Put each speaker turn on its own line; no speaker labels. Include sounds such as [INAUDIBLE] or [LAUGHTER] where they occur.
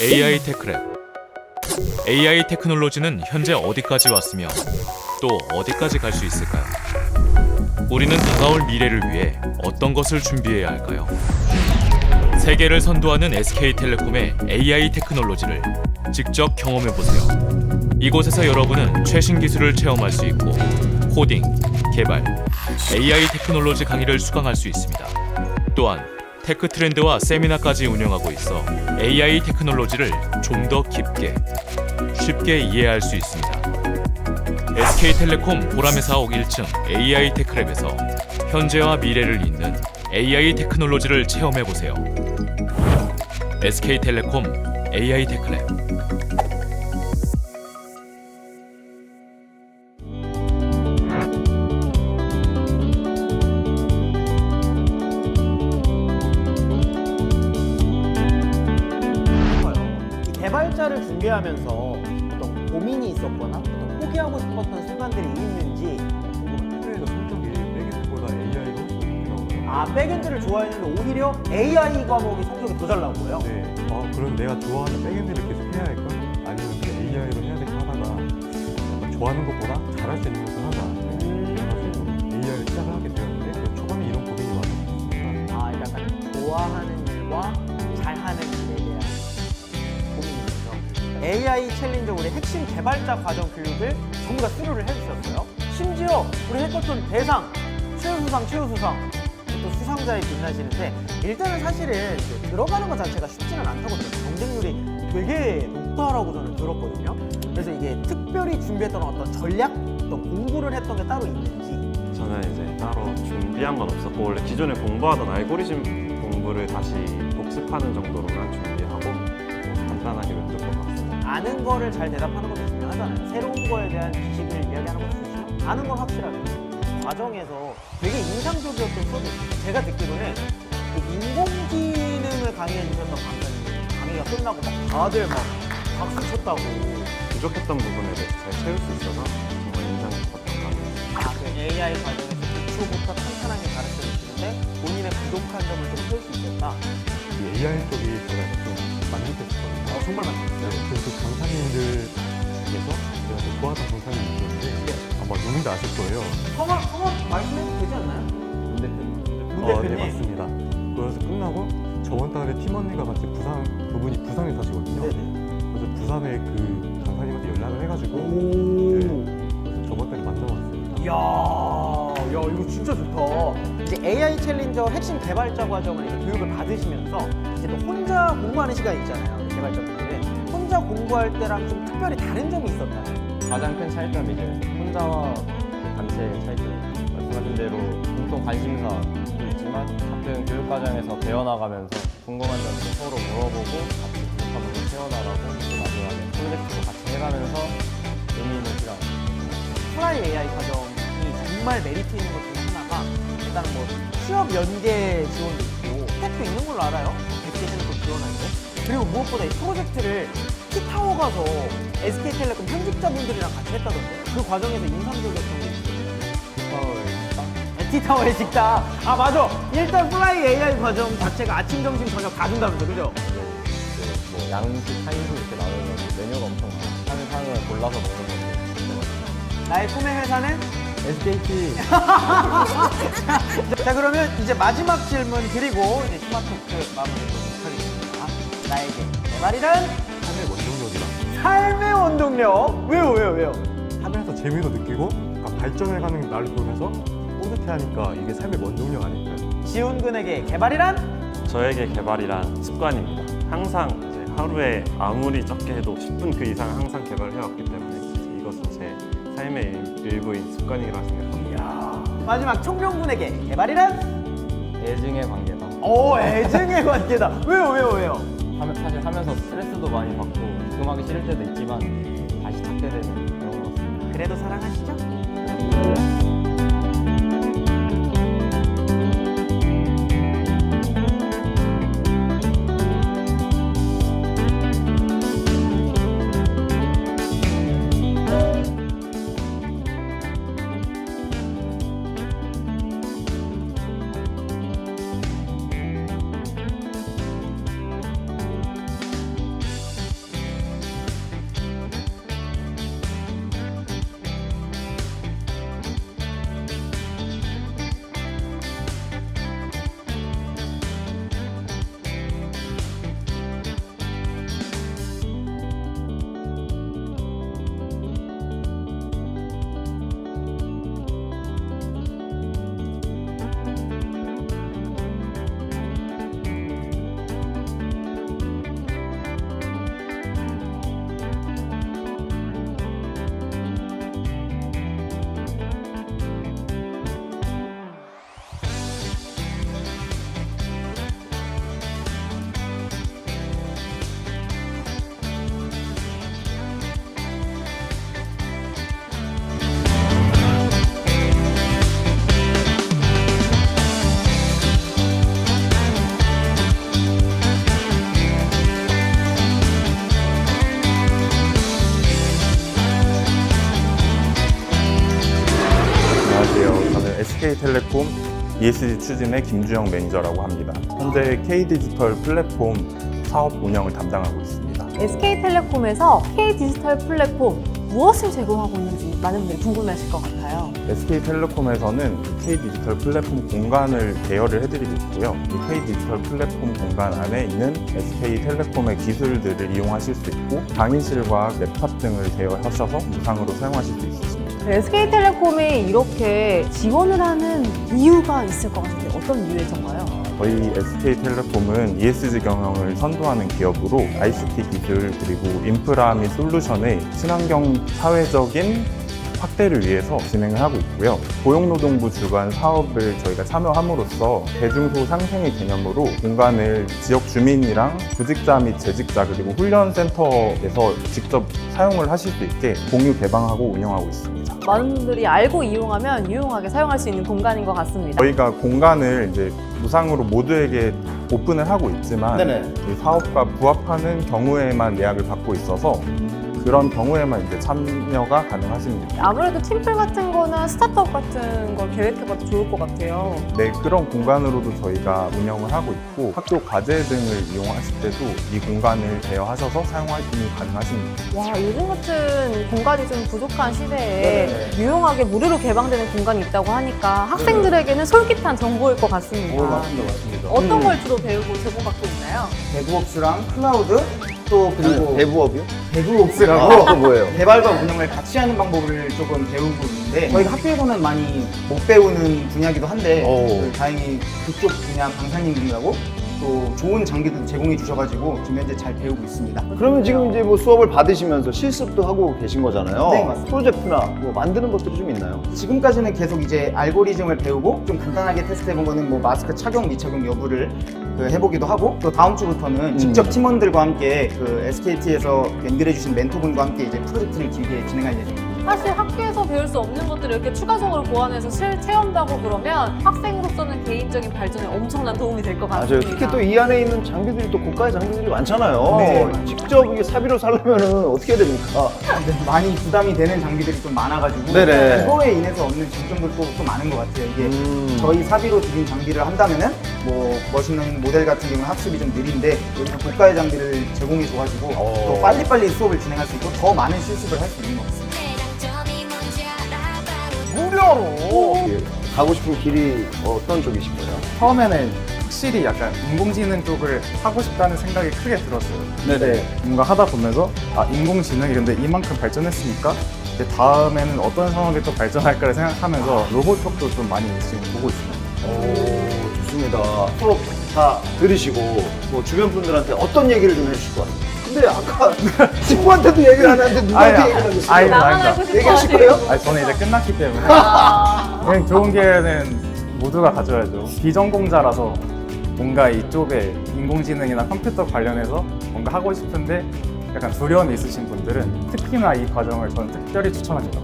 AI 테크랩 AI 테크놀로지는 현재 어디까지 왔으며 또 어디까지 갈 수 있을까요? 우리는 다가올 미래를 위해 어떤 것을 준비해야 할까요? 세계를 선도하는 SK텔레콤의 AI 테크놀로지를 직접 경험해 보세요. 이곳에서 여러분은 최신 기술을 체험할 수 있고 코딩, 개발, AI 테크놀로지 강의를 수강할 수 있습니다. 또한 테크 트렌드와 세미나까지 운영하고 있어 AI 테크놀로지를 좀 더 깊게 쉽게 이해할 수 있습니다. SK텔레콤 보라매 사 옥 1층 AI 테크랩에서 현재와 미래를 잇는 AI 테크놀로지를 체험해 보세요. SK텔레콤 AI 테크랩
있었거나 어떤 포기하고 싶었던 순간들이 있는지.
트레이더 성적이 백엔드보다 AI가 훨씬 높게 나오더라고요.
아 백엔드를 좋아했는데 오히려 AI 과목이 성적이 더 잘 나온 거예요?
네. 아, 그럼 내가 좋아하는 백엔드를 계속 해야 할까? 아니면 그냥 AI로 해야 될까 하다가 약간 좋아하는 것보다 잘할 수 있는 것을 AI
챌린저 우리 핵심 개발자 과정 교육을 전부 다 수료를 해주셨어요. 심지어 우리 해커톤 대상, 최우수상, 최우수상 또 수상자에 빛나시는데 일단은 사실은 들어가는 것 자체가 쉽지는 않다고 들었어요. 경쟁률이 되게 높다라고 저는 들었거든요. 그래서 이게 특별히 준비했던 어떤 전략, 어떤 공부를 했던 게 따로 있는지
저는 이제 따로 준비한 건 없었고 원래 기존에 공부하던 알고리즘 공부를 다시 복습하는 정도로만
아는 거를 잘 대답하는 것도 중요하잖아요. 새로운 거에 대한 지식을 이야기하는 것도 중요하고 아는 건 확실하게 과정에서 되게 인상적이었던 수업이 있어요. 제가 듣기로는 그 인공지능을 강의해 주셨던 강사님 강의가 끝나고 막 다들 막 박수 쳤다고
부족했던 부분에 대해서 잘 채울 수 있어서 정말 인상 깊었던 것 같아요.
아, 그 AI 과정에서 기초부터 탄탄하게 가르쳐 주시는데 본인의 부족한 점을 좀 채울 수 있겠다.
이 AI 쪽이 제가 좀 만족했었거든요.
어, 정말 맞죠.
네, 그래서 강사님들 중에서 제가 또 좋아하던 강사님이 있었는데 아마 누군지 아실 거예요.
성함, 성함 말씀해도 되지 않나요? 문 대표님. 문
어,
대표님.
네, 맞습니다. 그래서 끝나고 저번 달에 팀원님과 같이 부산, 그분이 부산에 사시거든요.
네네.
그래서 부산에 그 강사님한테 연락을 해가지고
오.
그래서 저번 달에 만나봤습니다.
이야, 야 이거 진짜 좋다. 이제 AI 챌린저 핵심 개발자 과정을 이제 교육을 받으시면서 이제 또 혼자 공부하는 시간이 있잖아요. 우리 개발자분들은 혼자 공부할 때랑 좀 특별히 다른 점이 있었나요?
가장 큰 차이점이 이제 혼자와 그 단체의 차이점 말씀하신 대로 공통 관심사도 있지만 같은 교육 과정에서 배워나가면서 궁금한 점도 서로 물어보고 같이 부분 채워나가고 또 마지막에 프로젝트도 같이 해가면서 의미 있는 시간
프라이 AI 과정이 정말 메리트 있는 것 중에 하나가 일단 뭐 취업 연계 지원도 있고 혜택도 있는 걸로 알아요. SK텔레콤 지원할 때. 그리고 무엇보다 이 프로젝트를 티타워 가서 SK텔레콤 편집자분들이랑 같이 했다던데 그 과정에서 인상적이었던
게딱
티타워의 식당. 아 맞아. 일단 플라이 AI 과정 자체가 아침, 점심, 저녁 다 준다면서 그죠?
뭐 양식, 한식 이렇게 나오면 메뉴가 엄청 많아 한 상을 골라서 먹는 건데
나의 꿈의 회사는
SKT [LAUGHS]
자 그러면 이제 마지막 질문 드리고 이제 스마트 토크 마무리해보도록 하겠습니다. 나에게 개발이란
삶의 원동력이라
삶의 원동력. 왜요 왜요 왜요?
하면서 재미도 느끼고 약간 발전해가는 나를 보면서 뿌듯해하니까 이게 삶의 원동력 아닐까요?
지훈군에게 개발이란
저에게 개발이란 습관입니다. 항상 이제 하루에 아무리 적게 해도 10분 그 이상 항상 개발을 해왔기 때문에 삶의 일- 일부인 습관이라고 생각합니다.
마지막 총룡군에게 개발이란
애증의 관계다
오 애증의 관계다. 왜요 왜요 왜요?
하면- 사실 하면서 스트레스도 많이 받고 녹음하기 싫을 때도 있지만 다시 찾게 되는 그런 것 같습니다.
그래도 사랑하시죠?
SK텔레콤 ESG 추진의 김주영 매니저라고 합니다. 현재 K디지털 플랫폼 사업 운영을 담당하고 있습니다.
SK텔레콤에서 K디지털 플랫폼 무엇을 제공하고 있는지 많은 분들이 궁금해하실 것 같아요.
SK텔레콤에서는 K디지털 플랫폼 공간을 대여를 해드리고 있고요. 이 K디지털 플랫폼 공간 안에 있는 SK텔레콤의 기술들을 이용하실 수 있고 강의실과 랩탑 등을 대여하셔서 무상으로 사용하실 수 있으십니다.
SK텔레콤이 이렇게 지원을 하는 이유가 있을 것 같은데 어떤 이유에서인가요?
저희 SK텔레콤은 ESG 경영을 선도하는 기업으로 ICT 기술 그리고 인프라 및 솔루션의 친환경 사회적인 확대를 위해서 진행을 하고 있고요. 고용노동부 주관 사업을 저희가 참여함으로써 대중소 상생의 개념으로 공간을 지역 주민이랑 구직자 및 재직자 그리고 훈련센터에서 직접 사용을 하실 수 있게 공유 개방하고 운영하고 있습니다.
많은 분들이 알고 이용하면 유용하게 사용할 수 있는 공간인 것 같습니다.
저희가 공간을 이제 무상으로 모두에게 오픈을 하고 있지만 이 사업과 부합하는 경우에만 예약을 받고 있어서 그런 경우에만 이제 참여가 가능하십니다.
아무래도 팀플 같은 거나 스타트업 같은 걸 계획해봐도 좋을 것 같아요.
네, 그런 공간으로도 저희가 운영을 하고 있고 학교 과제 등을 이용하실 때도 이 공간을 대여하셔서 사용하시면 가능하십니다.
와, 요즘 같은 공간이 좀 부족한 시대에 유용하게 무료로 개방되는 공간이 있다고 하니까 학생들에게는 솔깃한 정보일 것 같습니다.
맞습니다.
어떤 걸 주로 배우고 제공받고 있나요?
데브옵스랑 클라우드 또 그리고
대부업이요?
데브옵스라고
아, 뭐예요?
개발과 운영을 같이 하는 방법을 조금 배우고 있는데 저희가 학교에서는 많이 못 배우는 분야기도 한데
오.
그 다행히 그쪽 분야 강사님들이라고 또 좋은 장비도 제공해 주셔가지고 지금 현재 잘 배우고 있습니다.
그러면 지금 이제 뭐 수업을 받으시면서 실습도 하고 계신 거잖아요.
네, 맞습니다.
프로젝트나 뭐 만드는 것들이 좀 있나요?
지금까지는 계속 이제 알고리즘을 배우고 좀 간단하게 테스트해본 거는 뭐 마스크 착용 미착용 여부를 그 해보기도 하고 또 다음 주부터는 직접 팀원들과 함께 그 SKT에서 연결해 주신 멘토분과 함께 이제 프로젝트를 길게 진행할 예정입니다.
사실 학교에서 배울 수 없는 것들을 이렇게 추가적으로 보완해서 실 체험도 하고 그러면 학생으로서는 개인적인 발전에 엄청난 도움이 될것
맞아요.
같습니다.
특히 또 이 안에 있는 장비들이 또 고가의 장비들이 많잖아요.
네.
직접 이게 사비로 살려면은 어떻게 해야 됩니까?
네, 많이 부담이 되는 장비들이 좀 많아가지고
네네.
그거에 인해서 얻는 장점들도 또 많은 것 같아요. 이게
음.
저희 사비로 드린 장비를 한다면은 뭐 멋있는 모델 같은 경우는 학습이 좀 느린데 여기서 고가의 장비를 제공해 줘가지고
어.
또 빨리빨리 수업을 진행할 수 있고 더 많은 실습을 할 수 있는 것 같습니다.
무료로 가고 싶은 길이 어떤 쪽이신 거예요?
처음에는 확실히 약간 인공지능 쪽을 하고 싶다는 생각이 크게 들었어요. 근데 뭔가 하다 보면서 아 인공지능이 근데 이만큼 발전했으니까 이제 다음에는 어떤 상황이 또 발전할까를 생각하면서 로봇 쪽도 좀 많이 지금 보고 있습니다.
오, 좋습니다. 수업 다 들으시고 뭐 주변 분들한테 어떤 얘기를 좀 해주실 것 같아요? 근데 아까 친구한테도 얘기를 안 하는데 누구한테
아니,
얘기를 하겠어요?
아니,
나만. 알고 싶어
얘기하실. 거예요?
아니 저는 이제 끝났기 때문에
아,
그냥 좋은 기회는 모두가 가져야죠. 비전공자라서 뭔가 이쪽에 인공지능이나 컴퓨터 관련해서 뭔가 하고 싶은데 약간 두려움이 있으신 분들은 특히나 이 과정을 저는 특별히 추천합니다.